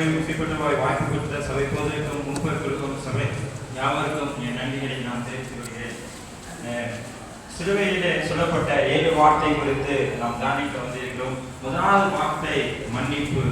இப்படிப்பட்ட வாய்ப்பு கொடுத்த சபை பொதுக்கும் மூப்பர்களுக்கும் சபை யாவருக்கும் என் நன்றிகளை நான் தெரிவித்துக் கொள்கிறேன். அஹ், சொல்லப்பட்ட ஏழு வார்த்தை குறித்து நாம் தானிக்க வந்திருக்கிறோம். முதலாவது வார்த்தை மன்னிப்பு.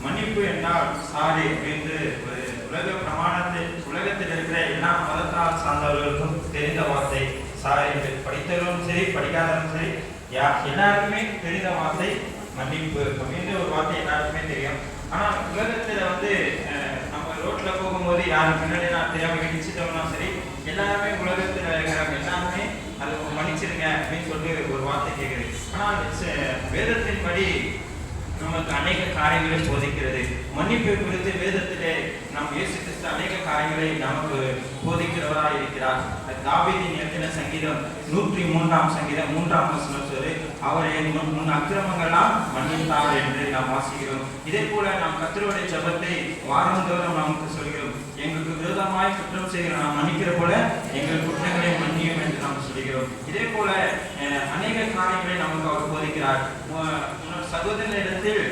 மன்னிப்பு என்றால் சாரி என்று ஒரு உலக பிரமாணத்தில் உலகத்தில் இருக்கிற எல்லா மதத்தால் சார்ந்தவர்களுக்கும் தெரிந்த வார்த்தை. சாரி என்று படித்தவர்களும் சரி படிக்காதவரும் சரி யா எல்லாருக்குமே தெரிந்த வார்த்தை மன்னிப்பு அப்படின்ற ஒரு வார்த்தை எல்லாருக்குமே தெரியும். ஆனா உலகத்துல வந்து அஹ், நம்ம ரோட்ல போகும்போது யார் பின்னாடி நான் தெரியாமல் இடிச்சிட்டோம்னா சரி எல்லாருமே உலகத்துல இருக்கிறவங்க எல்லாருமே அது மன்னிச்சிருங்க அப்படின்னு சொல்லிட்டு ஒரு வார்த்தை கேட்குது ஆனால் வேதத்தின்படி நமக்கு அநேக காரியங்களை போதிக்கிறது. மன்னிப்பு குறித்து வேதத்திலே நாம் இயேசு கிறிஸ்து அநேக காரியங்களை நமக்கு போதிக்கிறவராக இருக்கிறார். தாவீதின் எழுதின சங்கீதம் நூற்றி மூன்றாம் சங்கீதம் மூன்றாம் வசனம் அவர் என் முன் முன் அக்கிரமங்களாம் மன்னித்தார் என்று நாம் வாசிக்கிறோம். இதே போல நாம் கத்தருடைய ஜெபத்தை வாரந்தோறும் நமக்கு சொல்கிறோம். எங்களுக்கு விரோதமாய் குற்றம் செய்கிற நாம் மன்னிக்கிற போல எங்கள் குற்றங்களை மன்னியும் என்று நாம் சொல்கிறோம். இதே போல அஹ், அநேக காரியங்களை நமக்கு அவர் போதிக்கிறார். உ- சகோதரனிடத்தில்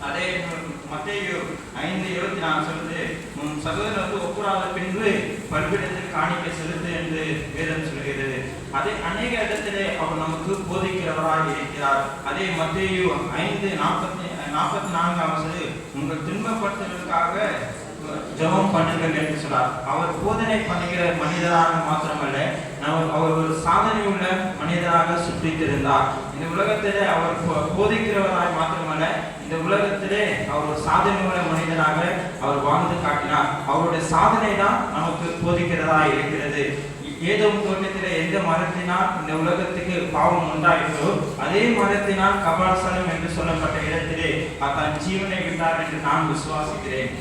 அதே மத்தேயு ஐந்து இருபத்தி நாலு சொல்லுது உன் சகோதரர் வந்து ஒப்புராத பின்பு பல்விடத்தில் காணிக்க செலுத்து என்று வேதம் சொல்கிறது. அதே அநேக இடத்திலே அவர் நமக்கு போதிக்கிறவராக இருக்கிறார். அதே மத்தேயு ஐந்து நாற்பத்தி நாற்பத்தி நான்காம் வசதி உங்கள் துன்பப்படுத்துவதற்காக ஜெபம் பண்ணுங்கள் என்று சொன்னார். அவர் போதனை பண்ணுகிற மனிதராக மாத்திரமல்ல அவர் ஒரு சாதனை உள்ள மனிதராக சுற்றித்திருந்தார். இந்த உலகத்திலே அவர் போதிக்கிறவராய் மாத்திரமல்ல இந்த உலகத்திலே அவர் ஒரு சாதனை உள்ள மனிதராக அவர் வாழ்ந்து காட்டினார். அவருடைய சாதனை தான் நமக்கு போதிக்கிறதா இருக்கிறது. ஏதோ தோட்டத்திலே எந்த மரத்தினால் இந்த உலகத்துக்கு பாவம் உண்டாயிற்றோ அதே மரத்தினால் கபாசனம் என்று சொல்லப்பட்ட இடத்திலே தன் ஜீவனை விட்டார் என்று நான் விசுவாசிக்கிறேன்.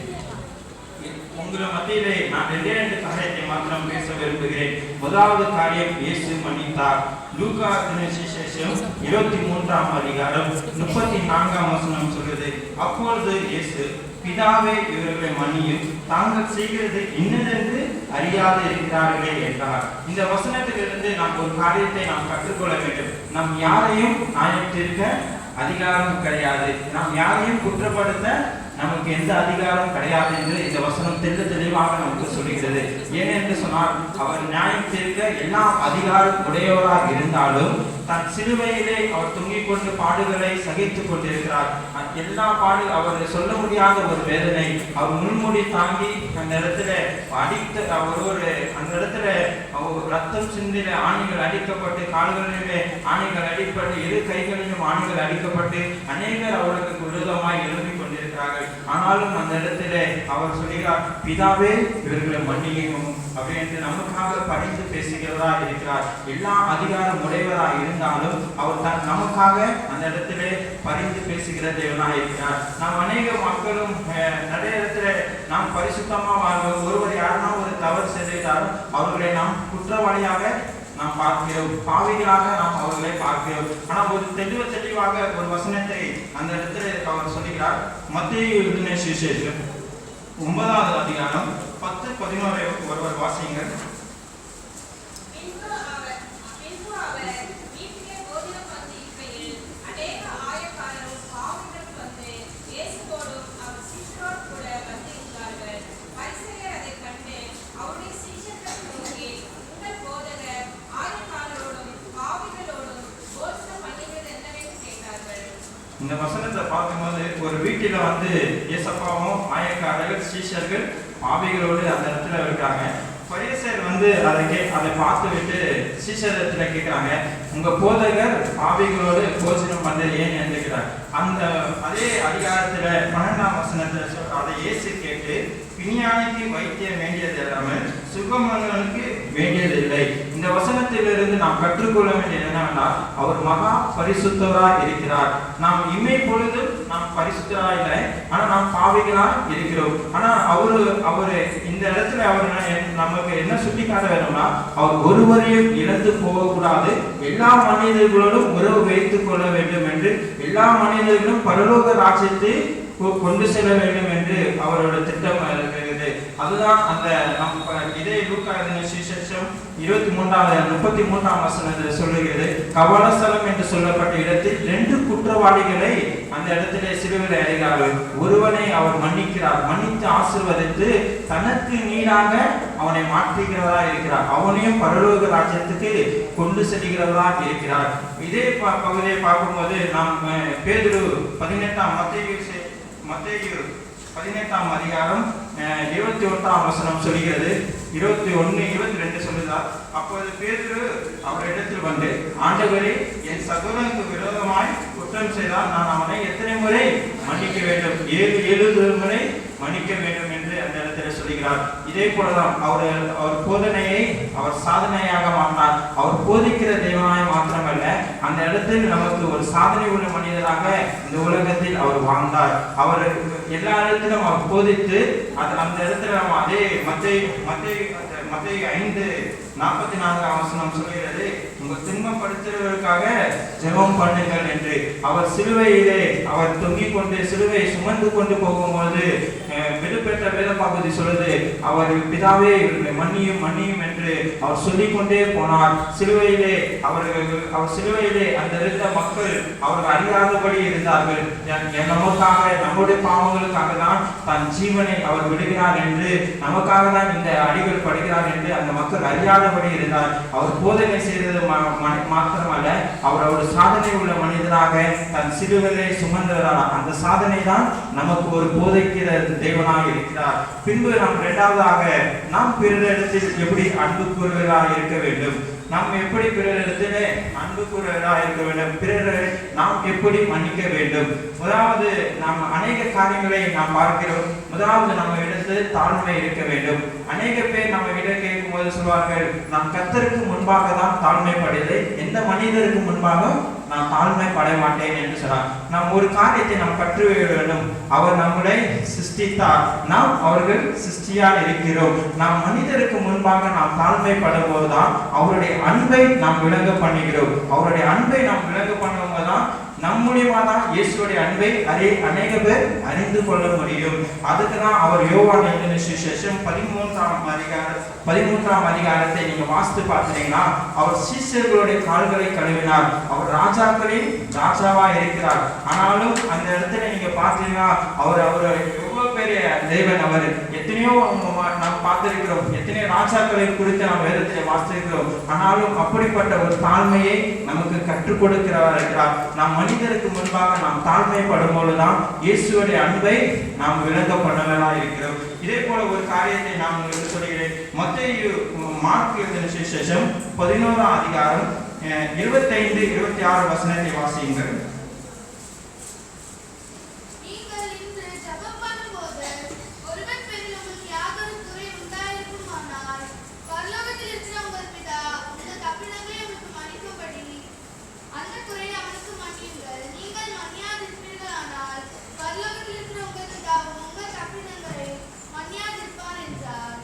உங்களை மத்தியிலே நான் ரெண்டே ரெண்டு காரியத்தை மாத்திரம் பேச விரும்புகிறேன். முதலாவது காரியம் இயேசு மன்னித்தார். லூகா சுவிசேஷம் இருபத்தி மூன்றாம் அதிகாரம் முப்பத்தி நான்காம் வசனம் சொல்கிறது அப்பொழுது இயேசு பிதாவே இவர்களை மன்னியும். தாங்கள் செய்கிறது இன்னதென்று அறியாது இருக்கிறார்களே என்றார். இந்த வசனத்திலிருந்து நாம் ஒரு காரியத்தை நாம் கற்றுக்கொள்ள வேண்டும். நாம் யாரையும் நியாயத்திற்க அதிகாரம் கிடையாது. நாம் யாரையும் குற்றப்படுத்த நமக்கு எந்த அதிகாரம் கிடையாது என்று இந்த வசனம் தெல்ல தெளிவாக நமக்கு சொல்லுகிறது. ஏனென்று சொன்னால் அவர் நியாயம் தீர்க்க எல்லா அதிகாரம் உடையவராக இருந்தாலும் தன் சிலுவையிலே அவர் தொங்கிக் கொண்டு பாடுகளை சகித்துக் கொண்டிருக்கிறார். எல்லா பாடு அவர் சொல்ல முடியாத ஒரு வேதனை. அவர் முன்மொழி தாங்கி அந்த இடத்துல அடித்து அவர் ஒரு அந்த இடத்துல அவர் ரத்தம் சிந்தில ஆணிகள் அடிக்கப்பட்டு கால்களிலே ஆணிகள் அடிப்பட்டு இரு கைகளிலும் ஆணிகள் அடிக்கப்பட்டு அநேகர் அவருக்கு விரோதமாய் எழுப்பிக் இருக்கிறார்கள் ஆனாலும் அந்த இடத்துல அவர் சொல்கிறார் பிதாவே இவர்களை மன்னியும் அப்படின்ட்டு நமக்காக படித்து பேசுகிறதா இருக்கிறார். எல்லா அதிகாரம் உடையவரா இருந்தாலும் அவர் தன் நமக்காக அந்த இடத்துல பரிந்து பேசுகிற தேவனா இருக்கிறார். நாம் அநேக மக்களும் நிறைய இடத்துல நாம் பரிசுத்தமா வாழ்வோம் ஒருவர் யாருன்னா ஒரு தவறு செய்தாலும் அவர்களை நாம் குற்றவாளியாக நாம் பார்க்கிறோம். பாவிகளாக நாம் அவர்களை பார்க்கிறோம். ஆனால் ஒரு தெளிவ தெளிவாக ஒரு வசனத்தை அந்த இடத்துல அவர் சொல்லுகிறார். மத்திய எழுதின சுவிசேஷம் ஒன்பதாவது அதிகாரம் பத்து பதினோரு ஒருவர் வாசிங்க பின்பு அவர் பின்பு அவர் வீட்டிலே போஜனம் பண்ணி இருக்கையில் அநேக ஆயக்காரரும் பாவிகளும் வந்து இயேசுவோடும் அவர் சீஷரோடு கூட வந்திருந்தார்கள் பரிசேயர் அதைக் கண்டு அவருடைய சீஷர்கள் நோக்கி உங்கள் போதகர் ஆயக்காரரோடும் பாவிகளோடும் போஜனம் பண்ணுகிறது என்னவென்று கேட்டார்கள் இந்த வசனத்தை பார்க்கும்போது ஒரு வீட்டில வந்து இயேசப்பாவும் ஆயக்காரர்கள் சீஷர்கள் பாவிகளோடு அந்த இடத்துல இருக்காங்க. பரிசர் வந்து அதை கே அதை பார்த்து விட்டு சீஷரத்துல கேட்குறாங்க உங்க போதகர் பாவிகளோடு போஜனம் பண்ண ஏன் என்றுக்கிறார் அந்த அதே அதிகாரத்துல பன்னெண்டாம் வசனத்துல சொல்ற அதை ஏசு கேட்டு பிணியானிக்கு வைத்தியம் வேண்டியது இல்லாமல் சுகமங்களுக்கு வேண்டியதில்லை. இந்த வசனத்திலிருந்து நாம் கற்றுக்கொள்ள வேண்டியது என்னவென்றால் அவர் மகா பரிசுத்தரா இருக்கிறார். நாம் இமை பொழுது நாம் பரிசுத்தரா இல்லை ஆனா நாம் பாவிகளா இருக்கிறோம். ஆனா அவரு அவரு இந்த இடத்துல அவர் நமக்கு என்ன சுட்டிக்காட்ட வேணும்னா அவர் ஒருவரையும் இழந்து போகக்கூடாது. எல்லா மனிதர்களோடும் உறவு வைத்துக் கொள்ள வேண்டும் என்று எல்லா மனிதர்களும் பரலோக ராஜ்யத்தை கொ- கொண்டு செல்ல வேண்டும் என்று அவரோட திட்டம் அதுதான் அந்த நம் இதே லூக்கா சுவிசேஷம் இருபத்தி மூன்றாவது முப்பத்தி மூன்றாம் வசனத்தில் சொல்லுகிறது. கபாலஸ்தலம் என்று சொல்லப்பட்ட இடத்தில் ரெண்டு குற்றவாளிகளை அந்த இடத்திலே சிறுவில் அறைகிறார்கள் ஒருவனை அவர் மன்னிக்கிறார். மன்னித்து ஆசீர்வதித்து தனக்கு நீடாக அவனை மாற்றுகிறதா இருக்கிறார். அவனையும் பரலோக ராஜ்யத்துக்கு கொண்டு செல்கிறதா இருக்கிறார். இதே பகுதியை பார்க்கும்போது நாம் அஹ், பேதுரு பதினெட்டாம் மத்திய மத்திய பதினெட்டாம் அதிகாரம் இருபத்தி ஒன்றாம் வசனம் சொல்கிறது. இருபத்தி ஒன்று இருபத்தி ரெண்டு சொல்லுதார் அப்போது பேதுரு அவரிடத்தில் வந்து ஆண்டவரே என் சகோதரனுக்கு விரோதமாய் குற்றம் செய்தால் நான் அவனை எத்தனை முறை மன்னிக்க வேண்டும்? ஏழு ஏழு முறை மன்னிக்க வேண்டும் என்று அந்த இடத்துல சொல்கிறார் இதே போலதான் அவர் அவர் போதனையை அவர் சாதனையாக மாற்றினார். அவர் போதிக்கிற தெய்வமாய் மாத்திரமல்ல அந்த இடத்தில் நமக்கு ஒரு சாதனை உள்ள மனிதராக இந்த உலகத்தில் அவர் வாழ்ந்தார். அவர் எல்லா இடத்திலும் அவர் போதித்து அது அந்த இடத்துல நம்ம அதே மத்தை மத்தை மத்தை ஐந்து நாற்பத்தி நான்கு அவசரம் சொல்கிறது உங்கள் துன்பப்படுத்துவதற்காக ஜெபம் பண்ணுங்கள் என்று. அவர் சிலுவையிலே அவர் தொங்கிக் கொண்டு சிலுவை சுமந்து கொண்டு போகும்போது பெற்ற வேத பகுதி சொல்லுது அவர் பிதாவே இவர்களை மன்னியும் மன்னியும் என்று அவர் சொல்லிக் கொண்டே போனார். சிலுவையிலே அவர் அவர் சிலுவையிலே அந்த இருந்த மக்கள் அவர்கள் அறியாதபடி இருந்தார்கள். என்- நமக்காக நம்முடைய பாவங்களுக்காக தான் தன் ஜீவனை அவர் விடுகிறார் என்று நமக்காக தான் இந்த அடிகள் படுகிறார் என்று அந்த மக்கள் அறியாதபடி இருந்தார். அவர் போதனை செய்தது மாத்திரமல்ல அவர் ஒரு சாதனை உள்ள மனிதராக தன் சிலுவையை சுமந்தவரான அந்த சாதனை தான் நமக்கு ஒரு போதைக்கிற தேவனாக இருக்கிறார் பின்பு நாம் இரண்டாவதாக நாம் பிறரிடத்தில் எப்படி அன்பு கூறுவதாக இருக்க வேண்டும்? நாம் எப்படி பிறரிடத்திலே அன்பு கூறுவதாக இருக்க வேண்டும்? பிறரை நாம் எப்படி மன்னிக்க வேண்டும்? முதலாவது நாம் அநேக காரியங்களை நாம் பார்க்கிறோம். முதலாவது நம்ம இடத்து தாழ்மை இருக்க வேண்டும். அநேக பேர் நம்ம கிட்ட கேட்கும் போது சொல்வார்கள் நாம் கத்தருக்கு முன்பாக தான் தாழ்மைப்படலை எந்த மனிதருக்கு முன்பாக நான் தாழ்மைப்பட மாட்டேன் என்று சொன்னார். நாம் ஒரு காரியத்தை நாம் கற்று வேண்டும். அவர் நம்மளை சிருஷ்டித்தார். நாம் அவர்கள் சிருஷ்டியால் இருக்கிறோம். நாம் மனிதருக்கு முன்பாக நாம் தாழ்மைப்படும் போதுதான் அவருடைய அன்பை நாம் விளங்க பண்ணுகிறோம். அவருடைய அன்பை நாம் விளங்க பண்ணும்போது தான் நம் மூலியமா தான் இயேசுடைய அன்பை அறி அநேக பேர் அறிந்து கொள்ள முடியும். அதுக்கு தான் அவர் யோவான் எழுதின சுசேஷம் பதிமூன்றாம் அதிகார பதிமூன்றாம் அதிகாரத்தை நீங்க வாசித்து பார்த்தீங்கன்னா அவர் சீசர்களுடைய கால்களை கழுவினார். அவர் ராஜாக்களின் ராஜாவா இருக்கிறார். ஆனாலும் அந்த இடத்துல நீங்க பார்த்தீங்கன்னா அவர் அவருடைய தேவன் அவர். எத்தனையோ நாம் பார்த்திருக்கிறோம். எத்தனையோ ராஜாக்களை குறித்து நாம் வேதத்தில் வாசித்திருக்கிறோம். ஆனாலும் அப்படிப்பட்ட ஒரு தாழ்மையை நமக்கு கற்றுக் கொடுக்கிறவர் இருக்கிறார் நாம் மனிதருக்கு முன்பாக நாம் தாழ்மைப்படும் போதுதான் இயேசுடைய அன்பை நாம் விளங்க பண்ணவர்களா இருக்கிறோம். இதே போல ஒரு காரியத்தை நான் உங்களுக்கு சொல்கிறேன் மத்திய மார்க் எழுதின சுவிசேஷம் பதினோராம் அதிகாரம் அஹ், இருபத்தைந்து இருபத்தி ஆறு வசனத்தை வாசியுங்கள் நீங்கள் இன்று ஜெபம் பண்ணும்போது ஒருவன் பேரில் உங்களுக்கு யாதொரு குறை உண்டாயிருக்குமானால் பரலோகத்தில் இருக்கிற உங்கள் பிதா உங்கள் தப்பினங்களை உங்களுக்கு மன்னிக்கும்படி அந்த குறையை அவனுக்கு மன்னியுங்கள் நீங்கள் மன்னியாதிருப்பீர்களானால் பரலோகத்தில் இருக்கிற உங்கள் பிதா உங்கள் தப்பினங்களை மன்னியாதிருப்பார் என்றார்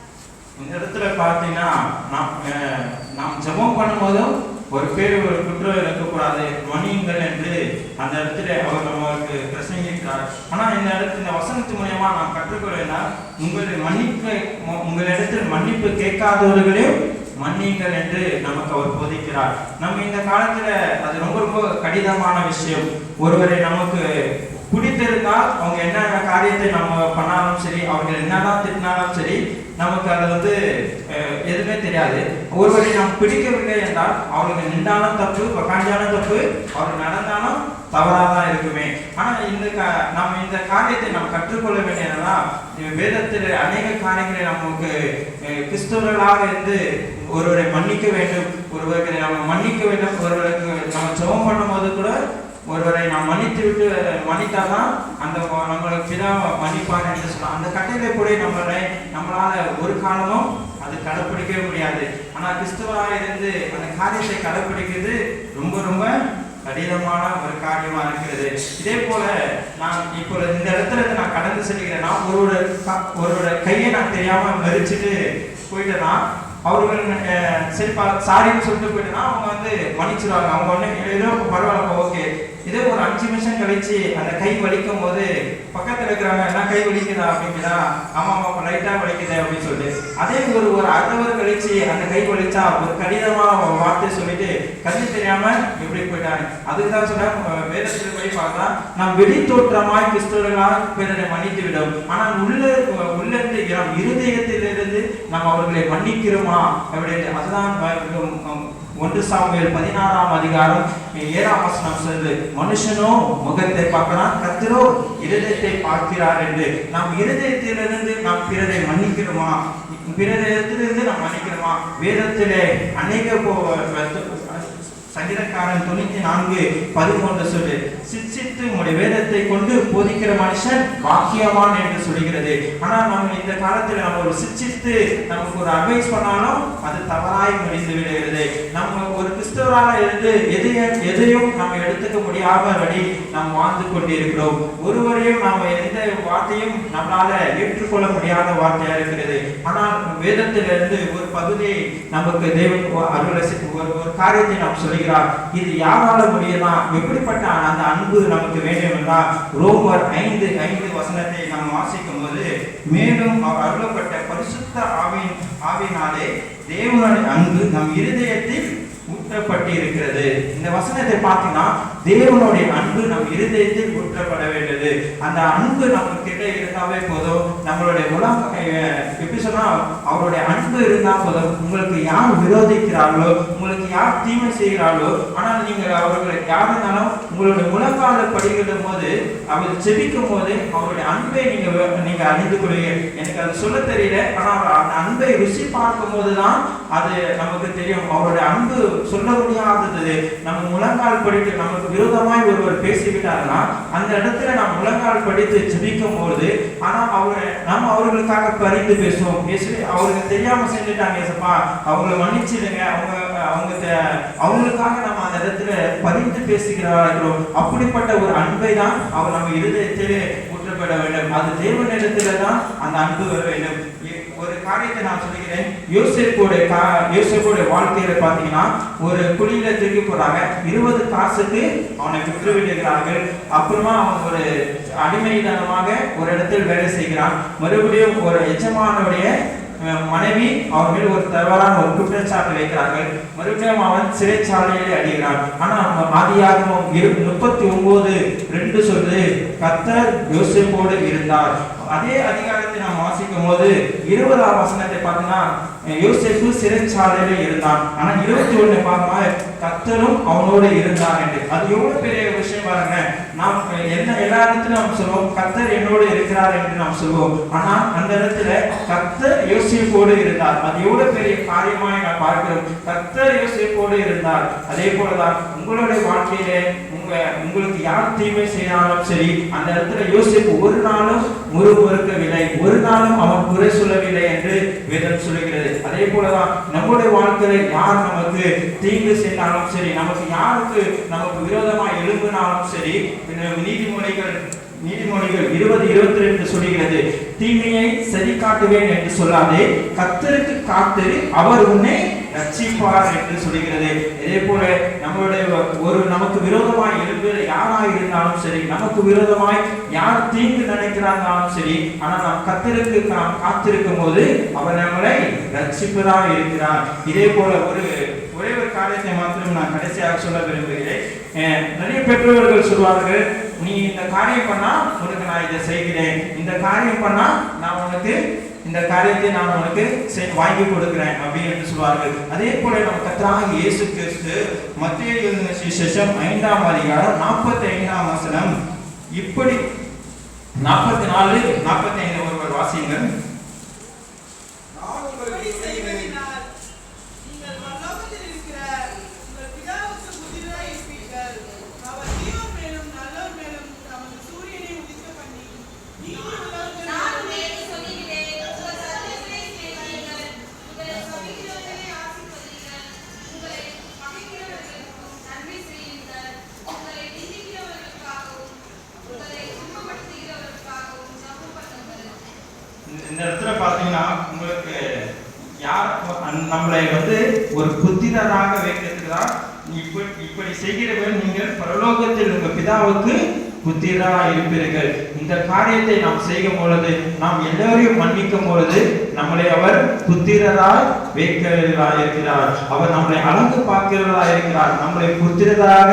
இந்த இடத்துல பார்த்தீங்கன்னா நாம் நாம் ஜெபம் பண்ணும்போதும் ஒரு பேர் ஒரு குற்றம் இருக்கக்கூடாது மன்னியுங்கள் என்று அந்த இடத்துல அவர் நமக்கு பிரசங்கிக்கிறார். ஆனால் இந்த இடத்துல இந்த வசனத்து மூலயமா நாம் கற்றுக்கொள்ள உங்களை மன்னிப்பு உங்களிடத்தில் மன்னிப்பு கேட்காதவர்களையும் மன்னியுங்கள் என்று நமக்கு அவர் போதிக்கிறார். நம்ம இந்த காலத்துல அது ரொம்ப ரொம்ப கடினமான விஷயம். ஒருவரை நமக்கு பிடித்திருந்தால் அவங்க என்னென்ன காரியத்தை நம்ம பண்ணாலும் சரி அவர்கள் என்னதான் திட்டினாலும் சரி நமக்கு அது வந்து அஹ், எதுவுமே தெரியாது. ஒருவரை நாம் பிடிக்கவில்லை என்றால் அவர்களுக்கு நின்றாலும் தப்பு உக்காஞ்சாலும் தப்பு அவர் நடந்தாலும் தவறாக தான் இருக்குமே. ஆனா இந்த கா- நம்ம இந்த காரியத்தை நாம் கற்றுக்கொள்ள வேண்டியதுனா வேதத்தில் அநேக காரியங்களை நமக்கு கிறிஸ்தவர்களாக இருந்து ஒருவரை மன்னிக்க வேண்டும். ஒருவருக்கு நம்ம மன்னிக்க வேண்டும். ஒருவருக்கு நம்ம ஜெபம் பண்ணும்போது கூட ஒருவரை நாம் மன்னித்து விட்டு மன்னித்தாதான் அந்த ம- நம்மளுக்கு பிதா மன்னிப்பார் என்று சொல்லலாம். அந்த கட்டளை கூட நம்மளை நம்மளால் ஒரு காலமும் அது கடைப்பிடிக்கவே முடியாது. ஆனால் கிறிஸ்துவராக இருந்து அந்த காரியத்தை கடைப்பிடிக்கிறது ரொம்ப ரொம்ப கடினமான ஒரு காரியமாக இருக்கிறது. இதே போல நான் இப்போ இந்த இடத்துல இருந்து நான் கடந்து செல்கிறேன்னா ஒருவோட ஒருவோட கையை நான் தெரியாம மறிச்சுட்டு போயிட்டேன்னா அவர்கள் சரி சாரின்னு சொல்லிட்டு போயிட்டேன்னா அவங்க வந்து மன்னிச்சிருவாங்க. அவங்க ஒன்று ஏதோ பரவாயில்லப்பா ஓகே. இதே ஒரு அஞ்சு நிமிஷம் கழிச்சு அந்த கை வலிக்கும் போது பக்கத்தில் இருக்கிறவங்க என்ன கை வலிக்குதா அப்படிங்கிறா ஆமா ஆமா லைட்டா வலிக்குது அப்படின்னு சொல்லிட்டு அதே ஒரு ஒரு அரை கழிச்சு அந்த கை வலிச்சா ஒரு கடினமா வார்த்தை சொல்லிட்டு கண்ணு தெரியாம எப்படி போயிட்டாங்க. அதுதான் சொன்னா அஹ் வேதத்தில் படி பார்த்தா நாம் வெளி தோற்றமாய் கிறிஸ்தவர்களால் பிறரை மன்னித்து விடும் ஆனால் உள்ள உள்ள நம் இருதயத்திலிருந்து நாம் அவர்களை மன்னிக்கிறோமா? அப்படின்னு அதுதான் ஒன்று சாமியல் பதினாறாம் அதிகாரம் ஏழாம் வசனம் சொல்லுது. மனுஷனோ முகத்தை பார்க்கிறான். கத்திரோ இருதயத்தை பார்க்கிறார் என்று. நாம் இருதயத்திலிருந்து நாம் பிறரை மன்னிக்கிறோமா? பிறரிடத்திலிருந்து நாம் மன்னிக்கிறோமா? வேதத்திலே அநேக சங்கீதக்காரன் தொண்ணூத்தி நான்கு பதிமூன்று சொல்லு. சிச்சித்து உங்களுடைய வேதத்தை கொண்டு போதிக்கிற மனுஷன் பாக்கியவான் என்று சொல்கிறது ஆனா நம்ம இந்த காலத்துல நம்ம ஒரு சிச்சித்து நமக்கு ஒரு அட்வைஸ் பண்ணாலும் அது தவறாய் முடிந்து விடுகிறது. நம்ம ஒரு கிறிஸ்தவராக இருந்து எதையும் எதையும் நம்ம எடுத்துக்க முடியாதபடி நாம் வாழ்ந்து கொண்டிருக்கிறோம். ஒருவரையும் நாம் எந்த வார்த்தையும் நம்மளால ஏற்றுக்கொள்ள முடியாத வார்த்தையா இருக்கிறது. ஆனால் வேதத்திலிருந்து ஒரு பகுதியை நமக்கு தேவன் அருளசி ஒரு ஒரு காரியத்தை நாம் சொல்கிறார். இது யாரால முடியுமா எப்படிப்பட்ட அந்த அன்பு நமக்கு வேண்டும் என்றால் ரோமர் ஐந்து ஐந்து வசனத்தை நாம் வாசிக்கும் போது மேலும் அவர் அருளப்பட்ட பரிசுத்த ஆவின் ஆவினாலே தேவனுடைய அன்பு நம் இருதய ஊற்றப்பட்டு இருக்கிறது இந்த வசனத்தை பார்த்தீங்கன்னா தேவனுடைய அன்பு நம் இருதயத்தில் ஊற்றப்பட வேண்டியது. அந்த அன்பு நமக்கு கிட்ட இருந்தாவே போதும். நம்மளுடைய முலாம் எப்படி சொன்னா அவருடைய அன்பு இருந்தா போதும். உங்களுக்கு யார் விரோதிக்கிறார்களோ உங்களுக்கு யார் தீமை செய்கிறார்களோ ஆனால் நீங்கள் அவர்களை யார் இருந்தாலும் உங்களுடைய முழங்கால படிக்கிற போது அவர் செபிக்கும் போது அவருடைய அன்பை நீங்க நீங்க அறிந்து கொள்வீங்க. எனக்கு அது சொல்ல தெரியல ஆனால் அந்த அன்பை ருசி பார்க்கும் போதுதான் அது நமக்கு தெரியும். அவருடைய அன்பு சொல்ல முடியாதது நம்ம முழங்கால் படித்து நமக்கு விரோதமாய் ஒருவர் பேசிவிட்டாருன்னா அந்த இடத்துல நாம் முழங்கால் படித்து ஜெபிக்கும் போது ஆனா அவங்க நம்ம அவர்களுக்காக பரிந்து பேசுவோம். பேசி அவருக்கு தெரியாம செஞ்சுட்டாங்க ஏசப்பா அவங்கள மன்னிச்சிடுங்க. அவங்க அவங்க அவங்களுக்காக நம்ம அந்த இடத்துல பரிந்து பேசுகிறார்களோ இருக்கிறோம் அப்படிப்பட்ட ஒரு அன்பை தான் அவர் நம்ம இருதயத்திலே ஊற்றப்பட வேண்டும். அது தேவனிடத்தில தான் அந்த அன்பு வர வேண்டும். காரியத்தை நான் சொல்லுகிறேன். யோசேப்போட கா யோசேப்போட வாழ்க்கையில பாத்தீங்கன்னா ஒரு குழியில தூக்கி போறாங்க இருபது காசுக்கு அவனை விற்று விடுகிறார்கள் அப்புறமா அவன் ஒரு அடிமைதனமாக ஒரு இடத்தில் வேலை செய்கிறான். மறுபடியும் ஒரு எஜமானுடைய அஹ், மனைவி அவன் மேல் ஒரு தவறான ஒரு குற்றச்சாட்டு வைக்கிறார்கள். மறுபடியும் அவன் சிறைச்சாலையிலே அடிகிறான். ஆனா ஆதியாகமம் இரு முப்பத்தி ஒன்பது ரெண்டு சொல்லுது கத்தர் யோசிப்போடு இருந்தார். அதே அதிகாரத்தை நாம் வாசிக்கும் போது இருபதாம் வசனத்தை பார்த்தீங்கன்னா யோசிப்பு சிறைச்சாலையில இருந்தான். ஆனா இருபத்தி ஒண்ணு பார்த்தா கத்தரும் அவனோட இருந்தான் என்று. அது எவ்வளவு பெரிய விஷயம் பாருங்க. நாம் என்ன எல்லா இடத்துலையும் நாம் சொல்லுவோம் கத்தர் என்னோடு இருக்கிறார் என்று நாம் சொல்லுவோம் ஆனால் அந்த இடத்துல கத்தர் யோசிப்போடு இருந்தார். அது எவ்வளவு பெரிய காரியமாக நாம் பார்க்கிறோம். கத்தர் யோசிப்போடு இருந்தார். அதே போலதான் உங்களுடைய வாழ்க்கையிலே உங்க உங்களுக்கு யார் தீமை செய்தாலும் சரி அந்த இடத்துல யோசிப்பு ஒரு நாளும் முறுமுறுக்கவில்லை. ஒரு நாளும் அவன் குறை சொல்லவில்லை என்று வேதம் சொல்லுகிறது. அதே போலதான் நம்முடைய வாழ்க்கையில யார் நமக்கு தீங்கு செய்தாலும் சரி நமக்கு யாருக்கு நமக்கு விரோதமாக எழும்பினாலும் சரி நீதிமொழிகள் நீதிமொழிகள் இருபது இருபத்தி ரெண்டு சொல்லுகிறது. தீமையை சரி காட்டுவேன் என்று சொல்லாதே கத்தருக்கு காத்து அவர் உன்னை ரட்சிப்பார் என்று சொல்லுகிறது. இதே போல நம்மளுடைய ஒரு நமக்கு விரோதமாய் எழும்புகிற யாராய் இருந்தாலும் சரி நமக்கு விரோதமாய் யார் தீங்கு நினைக்கிறாங்களும் சரி ஆனால் நாம் கத்தருக்கு நாம் காத்திருக்கும் போது அவர் நம்மளை ரட்சிப்பதாக இருக்கிறார். இதே போல ஒரு ஒரே ஒரு காரியத்தை மாத்திரம் நான் கடைசியாக சொல்ல விரும்புகிறேன். நிறைய பெற்றோர்கள் சொல்வார்கள் நீ இந்த காரியம் பண்ணா உனக்கு நான் இதை செய்கிறேன். இந்த காரியம் பண்ணா நான் உனக்கு இந்த காரியத்தை நான் உனக்கு செய்- வாங்கி கொடுக்கிறேன். அப்படின்னு சொல்வார்கள். அதே போல நம்ம கத்தராக இயேசு கிறிஸ்து மத்திய எழுதின ஐந்தாம் அதிகாரம் நாற்பத்தி ஐந்தாம் வசனம். இப்படி நாற்பத்தி நாலு நாற்பத்தி ஐந்து ஒருவர் வாசியுங்கள் நான் உங்களுக்கு இப்படி சொல்கிறேன் செய்வதினால் நீங்கள் பரலோகத்தில் இருக்கிற உங்கள் பிதாவுக்கு புதிராய் இருப்பீர்கள். அவர் தீயோர் மேலும் நல்லோர் மேலும் தமது சூரியனை உதிக்க பண்ணி, நீதி உள்ளவர்கள் நான் மேலும் மேலே சொல்லுகிறேன் உங்கள் சத்துருக்களை சிநேகியுங்கள் உங்களை சபிக்கிறவர்களை ஆசீர்வதியுங்கள் உங்களை பகைக்கிறவர்களுக்கு நன்மை செய்யுங்கள் உங்களை நிந்திக்கிறவர்களுக்காகவும் உங்களை துன்பப்படுத்துகிறவர்களுக்காகவும் ஜெபம் பண்ணுங்கள் இந்த- இந்த இடத்துல பாத்தீங்கன்னா உங்களுக்கு யார் அந்- நம்மளை வந்து ஒரு புத்திரராக வைக்கிறதுக்கு தான் இப்படி இப்படி செய்கிறவர் நீங்கள் பரலோகத்தில் உங்கள் பிதாவுக்கு புத்திரா இருப்பீர்கள். இந்த காரியத்தை நாம் செய்யும் பொழுது நாம் எல்லோரையும் மன்னிக்கும் பொழுது நம்மளை அவர் புத்திரராய் வைக்கிறதா இருக்கிறார் அவர் நம்மளை அழகு பார்க்கிறதா இருக்கிறார் நம்மளை புத்திரராக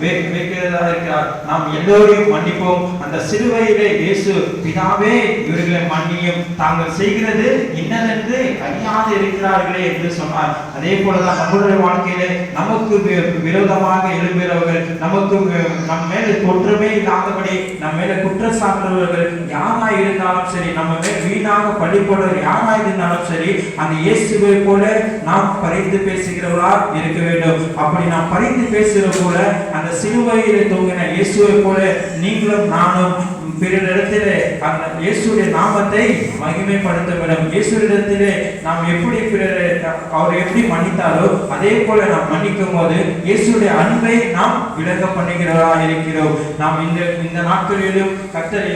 வை- வைக்கிறதா இருக்கிறார் நாம் எல்லோரையும் மன்னிப்போம். அந்த சிலுவையிலே இயேசு பிதாவே இவர்களை மன்னியும். தாங்கள் செய்கிறது இன்னதென்று அறியாது இருக்கிறார்களே என்று சொன்னார். அதே போலதான் நம்மளுடைய வாழ்க்கையிலே நமக்கு விரோதமாக எழும்புகிறவர்கள் நமக்கு நம் மேல தொற்றுமே இல்லாதபடி நம்ம மேல குற்றம் சாட்டுறவர்கள் யாரா இருந்தாலும் சரி நம்ம மேல் வீணாக பழி யார் யாராக இருந்தாலும் சரி அந்த இயேசுவை போல நாம் பறிந்து பேசுகிறவர்களா இருக்க வேண்டும். அப்படி நாம் பறிந்து பேசுகிற போல அந்த சிலுவையிலே தூங்கின இயேசுவை போல நீங்களும் நானும் பிறரிடத்திலே அந்த இயேசுடைய நாமத்தை மகிமைப்படுத்த வேண்டும் இயேசுவிடத்திலே நாம் எப்படி பிறரை அவர் எப்படி மன்னித்தாரோ அதே போல நாம் மன்னிக்கும் போது இயேசுடைய அன்பை நாம் விளங்க பண்ணுகிறதா இருக்கிறோம். நாம் இந்த இந்த நாட்களிலும் கத்தரை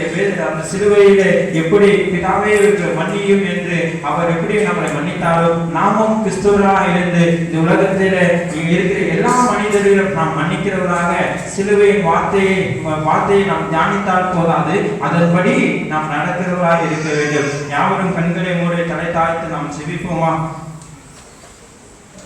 அந்த சிலுவையிலே எப்படி பிதாவே மன்னியும் என்று அவர் எப்படி நம்மளை மன்னித்தாரோ நாமும் கிறிஸ்துவராக இருந்து இந்த உலகத்திலே இருக்கிற எல்லா நாம் மன்னிக்கிறவராக சிலுவையின் வார்த்தையை வார்த்தையை நாம் தியானித்தால் போதாது. அதன்படி நாம் நடக்கிறவராக இருக்க வேண்டும். யாவரும் கண்களை மூடி தலை தாழ்த்து நாம் செவிப்போமா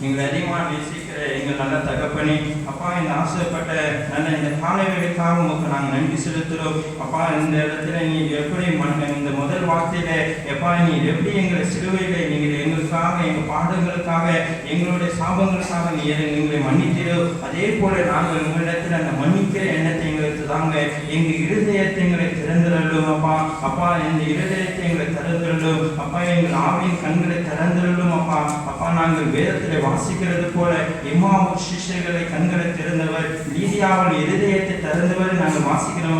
நீங்கள் அதிகமாக நேசிக்கிற எங்கள் நல்ல தகப்பனே அப்பா இந்த ஆசைப்பட்ட நல்ல இந்த காலை வேலைக்காக உங்களுக்கு நாங்கள் நன்றி செலுத்துகிறோம். அப்பா இந்த இடத்துல நீ எப்படி மன்ன இந்த முதல் வார்த்தையில எப்பா நீ எப்படி எங்களை சிலுவையில் நீங்கள் எங்களுக்காக எங்கள் பாடங்களுக்காக எங்களுடைய சாபங்களுக்காக நீ எதை- எங்களை மன்னித்தீரோ அதே போல நாங்கள் உங்களிடத்தில் அந்த மன்னிக்கிற எண்ணத்தை எங்களுக்கு தாங்க. எங்கள் இருதய அப்பா இந்த இருதயத்தை எங்களை திறந்துடலும் அப்பா எங்கள் ஆவியின் கண்களை திறந்துடலும் அப்பா அப்பா நாங்கள் வேதத்தில் வாசிக்கிறது போல எம்மாவு சிஷ்யர்களை கண்களை திறந்தவர். லீதியாவில் இருதயத்தை திறந்தவர் நாங்கள் வாசிக்கிறோம்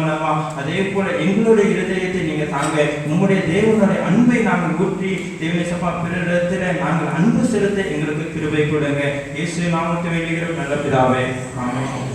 அதே போல எங்களுடைய இருதயத்தை நீங்க தாங்க. உங்களுடைய தேவனுடைய அன்பை நாங்கள் ஊற்றி தேவனை சப்பா பிறரிடத்தில் நாங்கள் அன்பு செலுத்த எங்களுக்கு கிருபை கொடுங்க. இயேசு நாமத்தை வேண்டுகிறோம். நல்ல பிதாவே. ஆமாம்